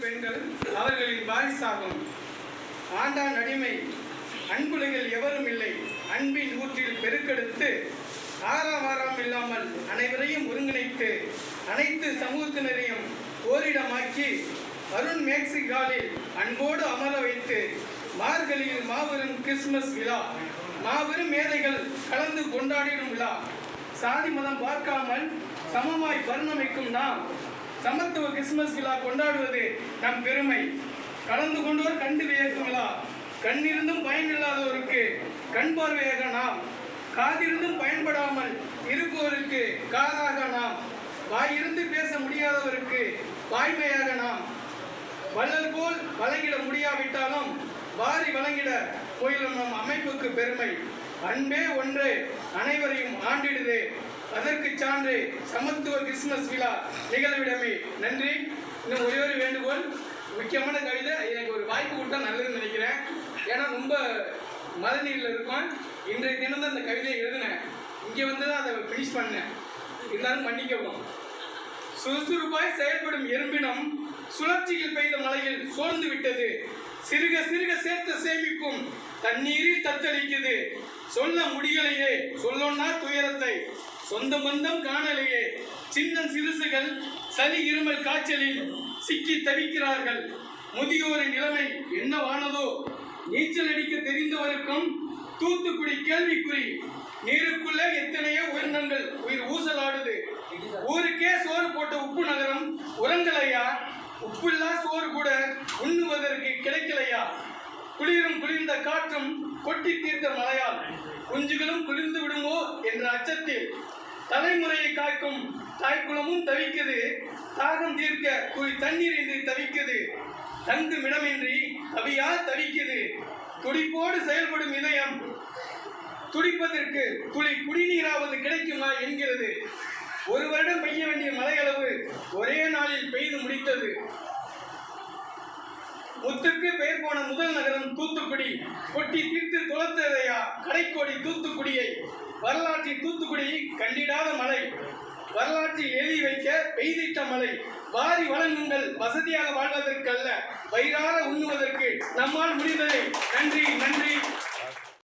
பெண்கள் அவர்களின் வாரிசாகும். ஆண்டான் அடிமை அன்புலைகள் எவரும் இல்லை. அன்பின் ஊற்றில் பெருக்கெடுத்து ஆறாவாரம் இல்லாமல் அனைவரையும் ஒருங்கிணைத்து அனைத்து சமூகத்தினரையும் ஓரிடமாக்கி அருண் மேக்சிகாலில் அன்போடு அமர வைத்து மார்கழியில் மாபெரும் கிறிஸ்துமஸ் விழா மாபெரும் மேதைகள் கலந்து கொண்டாடிடும் விழா. சாதி மதம் பார்க்காமல் சமமாய் வர்ணமைக்கும் நாம் சமத்துவ கிறிஸ்துமஸ் விழா கொண்டாடுவது நம் பெருமை. கலந்து கொண்டோர் கண்டு வியக்கும் விழா. கண்ணிருந்தும் பயனில்லாதவருக்கு கண் பார்வையாக நாம். காதிருந்தும் பயன்படாமல் இருப்போருக்கு காதாக நாம். வாயிருந்து பேச முடியாதவருக்கு வாய்மையாக நாம். வள்ளல் போல் வழங்கிட முடியாவிட்டாலும் வாரி வழங்கிட போயிலும் நம் அமைப்புக்கு பெருமை. அன்பே ஒன்று அனைவரையும் ஆண்டிடுதே. அதற்கு சான்று சமத்துவ கிறிஸ்துமஸ் விழா நிகழ்விடமே. நன்றி. இன்னும் ஒரே ஒரு வேண்டுகோள். முக்கியமான கவிதை. எனக்கு ஒரு வாய்ப்பு கொடுத்தா நல்லதுன்னு நினைக்கிறேன். ஏன்னா ரொம்ப மதநீரில் இருக்கும். இன்றைய தினம் தான் அந்த கவிதையை எழுதினேன். இங்கே வந்து தான் அதை ஃபினிஷ் பண்ணேன். இருந்தாலும் மன்னிக்கவும் சுறுசுறுப்பாய் செயல்படும் எறும்பினம் சுழற்சியில் பெய்த மழையில் சோர்ந்து விட்டது. சிறுக சிறுக சேர்த்த சேமிப்பும் தண்ணீரில் தத்தளிக்குது. சொல்ல முடியலையே. சொல்லொன்னா துயரத்தை. சொந்த பந்தம் காணலையே. சின்ன சிறுசுகள் சளி இருமல் காய்ச்சலில் சிக்கி தவிக்கிறார்கள். முதியோரின் நிலைமை என்னவானதோ? நீச்சல் அடிக்க தெரிந்தவருக்கும் தூத்துக்குடி கேள்விக்குறி. நீருக்குள்ளே எத்தனையோ உயிரினங்கள் உயிர் ஊசலாடுது. ஊருக்கே சோறு போட்ட உப்பு நகரம் உரங்களையா உப்புல்லா சோறு கூட உண்ணுவதற்கு கிடைக்கலையா? குளிரும் குளிர்ந்த காற்றும் கொட்டி தீர்த்த மழையால் குஞ்சுகளும் குளிர்ந்து விடுமோ என்ற அச்சத்தில் தலைமுறையை காக்கும் தாய்க்குளமும் தவிக்குது தாகம் தீர்க்க குழி தண்ணீர் இன்றி தவிக்குது தங்கும் இடமின்றி தவியா தவிக்குது. துடிப்போடு செயல்படும் இதயம் துடிப்பதற்கு துளி குடிநீராவது கிடைக்குமா என்கிறது. ஒரு வருடம் பெய்ய வேண்டிய மழையளவு ஒரே நாளில் பெய்து முடித்தது. முத்திற்கு பெயர் போன முதல் நகரம் தூத்துக்குடி. கொட்டி தீர்த்து துளத்ததையா கடைக்கோடி தூத்துக்குடியை. வரலாற்றில் தூத்துக்குடி கண்டிடாத மலை. வரலாற்றில் எழுதி வைக்க பெய்திட்ட மலை. வாரி வழங்குங்கள் வசதியாக வாழ்வதற்கல்ல. வயிறார உண்ணுவதற்கு நம்மால் முடிந்ததை. நன்றி நன்றி.